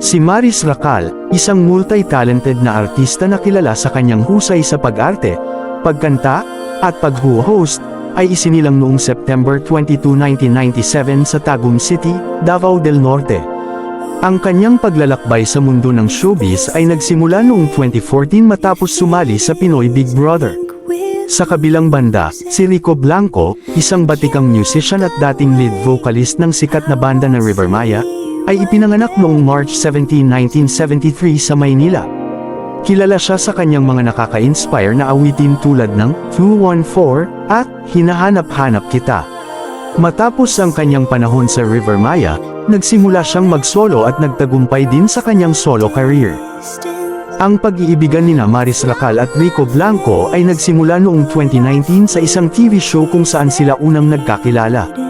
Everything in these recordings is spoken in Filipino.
Si Maris Racal, isang multi-talented na artista na kilala sa kanyang husay sa pag-arte, pagkanta, at pag-host, ay isinilang noong September 22, 1997 sa Tagum City, Davao del Norte. Ang kanyang paglalakbay sa mundo ng showbiz ay nagsimula noong 2014 matapos sumali sa Pinoy Big Brother. Sa kabilang banda, si Rico Blanco, isang batikang musician at dating lead vocalist ng sikat na banda na River Maya, ay ipinanganak noong March 17, 1973 sa Maynila. Kilala siya sa kanyang mga nakaka-inspire na awitin tulad ng 214 at Hinahanap-hanap kita. Matapos ang kanyang panahon sa River Maya, nagsimula siyang mag-solo at nagtagumpay din sa kanyang solo career. Ang pag-iibigan ni Maris Racal at Rico Blanco ay nagsimula noong 2019 sa isang TV show kung saan sila unang nagkakilala.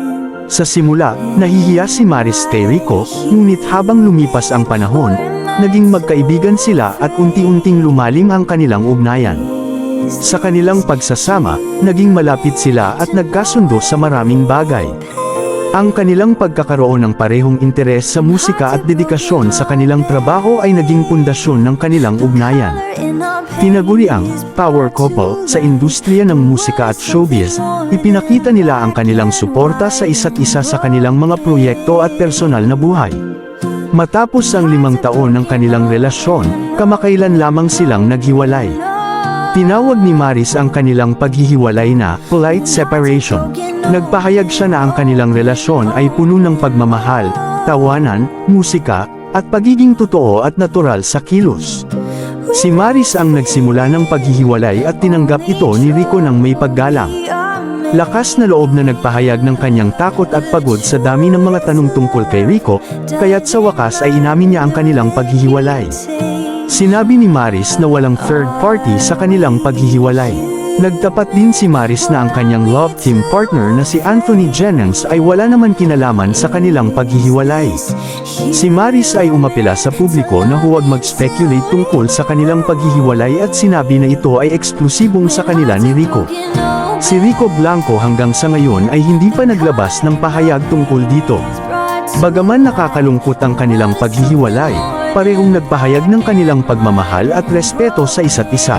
Sa simula, nahihiya si Maris kay ngunit habang lumipas ang panahon, naging magkaibigan sila at unti-unting lumalim ang kanilang ugnayan. Sa kanilang pagsasama, naging malapit sila at nagkasundo sa maraming bagay. Ang kanilang pagkakaroon ng parehong interes sa musika at dedikasyon sa kanilang trabaho ay naging pundasyon ng kanilang ugnayan. Tinaguri ang power couple sa industriya ng musika at showbiz, ipinakita nila ang kanilang suporta sa isa't isa sa kanilang mga proyekto at personal na buhay. Matapos ang limang taon ng kanilang relasyon, kamakailan lamang silang naghiwalay. Tinawag ni Maris ang kanilang paghihiwalay na polite separation. Nagpahayag siya na ang kanilang relasyon ay puno ng pagmamahal, tawanan, musika, at pagiging totoo at natural sa kilos. Si Maris ang nagsimula ng paghihiwalay at tinanggap ito ni Rico ng may paggalang. Lakas na loob na nagpahayag ng kanyang takot at pagod sa dami ng mga tanong tungkol kay Rico, kaya't sa wakas ay inamin niya ang kanilang paghihiwalay. Sinabi ni Maris na walang third party sa kanilang paghihiwalay. Nagtapat din si Maris na ang kanyang love team partner na si Anthony Jennings ay wala naman kinalaman sa kanilang paghihiwalay. Si Maris ay umapila sa publiko na huwag mag-speculate tungkol sa kanilang paghihiwalay at sinabi na ito ay eksklusibong sa kanila ni Rico. Si Rico Blanco hanggang sa ngayon ay hindi pa naglabas ng pahayag tungkol dito. Bagaman nakakalungkot ang kanilang paghihiwalay, parehong nagpahayag ng kanilang pagmamahal at respeto sa isa't isa.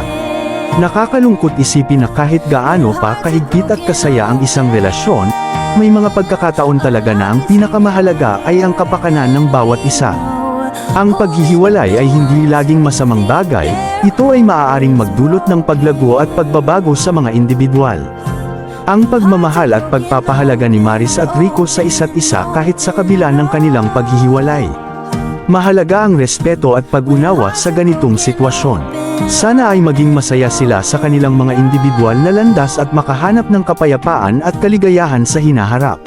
Nakakalungkot isipin na kahit gaano pa kahigpit at kasaya ang isang relasyon, may mga pagkakataon talaga na ang pinakamahalaga ay ang kapakanan ng bawat isa. Ang paghihiwalay ay hindi laging masamang bagay, ito ay maaaring magdulot ng paglago at pagbabago sa mga individual. Ang pagmamahal at pagpapahalaga ni Maris at Rico sa isa't isa kahit sa kabila ng kanilang paghihiwalay. Mahalaga ang respeto at pag-unawa sa ganitong sitwasyon. Sana ay maging masaya sila sa kanilang mga individual na landas at makahanap ng kapayapaan at kaligayahan sa hinaharap.